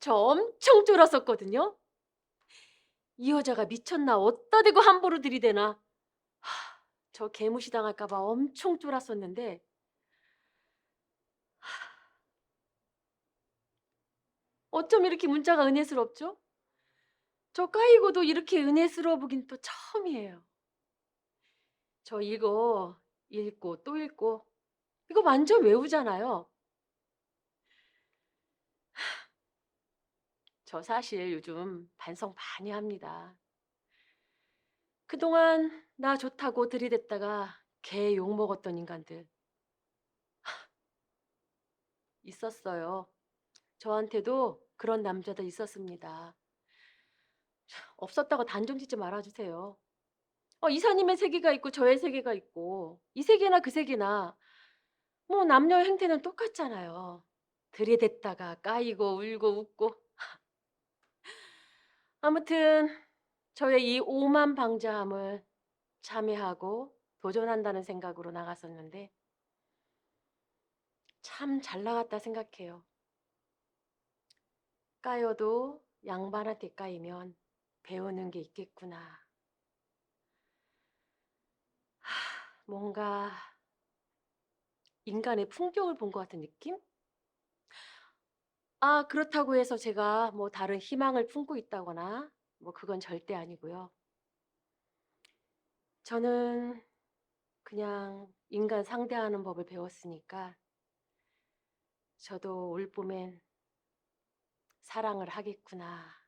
저 엄청 쫄았었거든요. 이 여자가 미쳤나 어디다 대고 함부로 들이대나. 하, 저 개무시 당할까 봐 엄청 쫄았었는데 어쩜 이렇게 문자가 은혜스럽죠? 저 까이고도 이렇게 은혜스러워 보긴 또 처음이에요. 저 이거 읽고 또 읽고 이거 완전 외우잖아요. 저 사실 요즘 반성 많이 합니다. 그동안 나 좋다고 들이댔다가 개 욕 먹었던 인간들 있었어요. 저한테도 그런 남자들 있었습니다. 없었다고 단정 짓지 말아주세요. 어, 이사님의 세계가 있고 저의 세계가 있고 이 세계나 그 세계나 뭐 남녀의 행태는 똑같잖아요. 들이댔다가 까이고 울고 웃고 아무튼 저의 이 오만 방자함을 참여하고 도전한다는 생각으로 나갔었는데 참 잘 나갔다 생각해요. 까여도 양반한테 까이면 배우는 게 있겠구나. 하, 뭔가 인간의 품격을 본 것 같은 느낌? 아, 그렇다고 해서 제가 뭐 다른 희망을 품고 있다거나 뭐 그건 절대 아니고요. 저는 그냥 인간 상대하는 법을 배웠으니까 저도 올 봄엔 사랑을 하겠구나